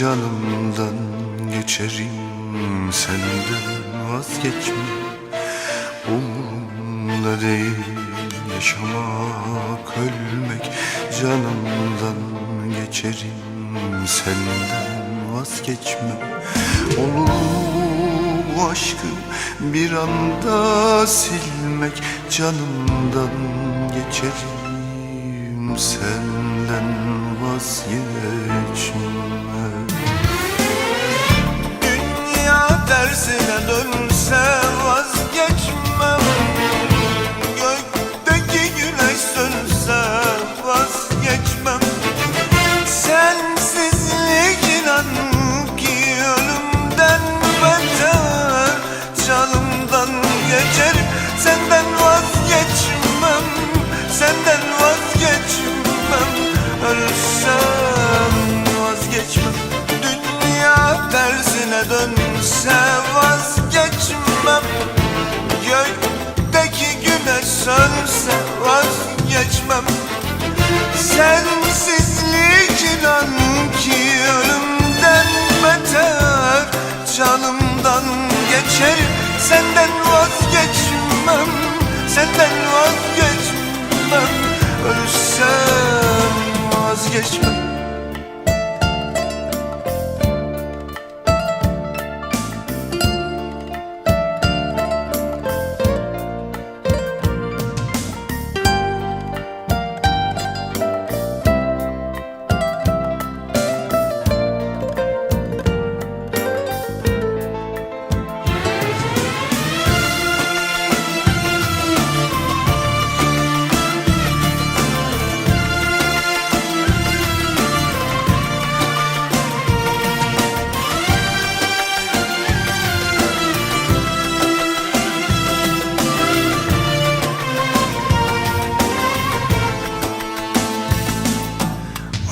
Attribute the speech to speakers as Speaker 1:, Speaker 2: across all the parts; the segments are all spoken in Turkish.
Speaker 1: Canımdan geçerim senden vazgeçme. Umurumda değil yaşamak ölmek. Canımdan geçerim senden vazgeçme. Olur mu bu aşkı bir anda silmek? Canımdan geçerim senden vazgeçme sönse vazgeçmem. Sensizlik inan ki ölümden beter. Canımdan geçerim senden vazgeçmem. Senden vazgeçmem. Ölsem vazgeçmem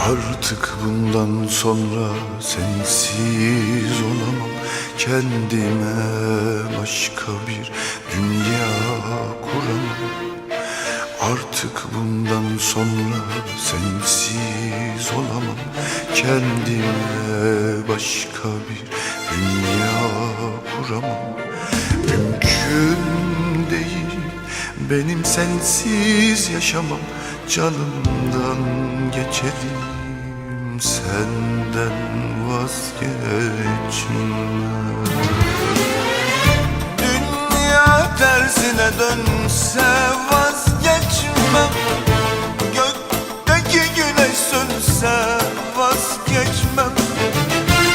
Speaker 1: Artık bundan sonra sensiz olamam. Kendime başka bir dünya kuramam. Artık bundan sonra sensiz olamam. Kendime başka bir dünya kuramam. Mümkün değil benim sensiz yaşamam. Canımdan geçerim senden vazgeçmem Dünya tersine dönse vazgeçmem. Gökteki güneş sönse vazgeçmem.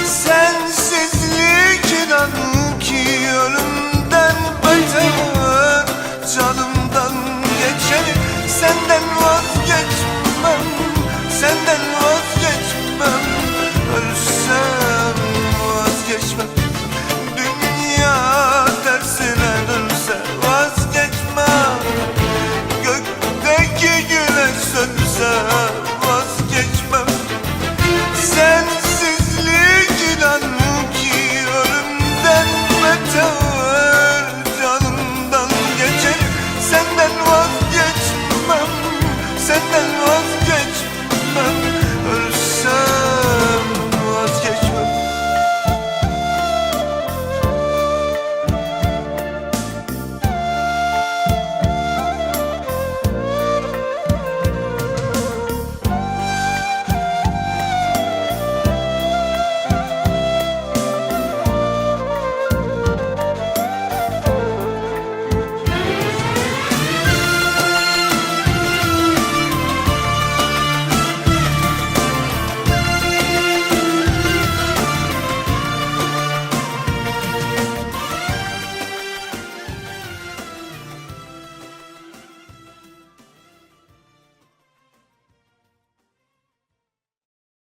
Speaker 1: Sensizlik inan ki ölümden beter Canımdan geçer senden vazgeçmem. Senden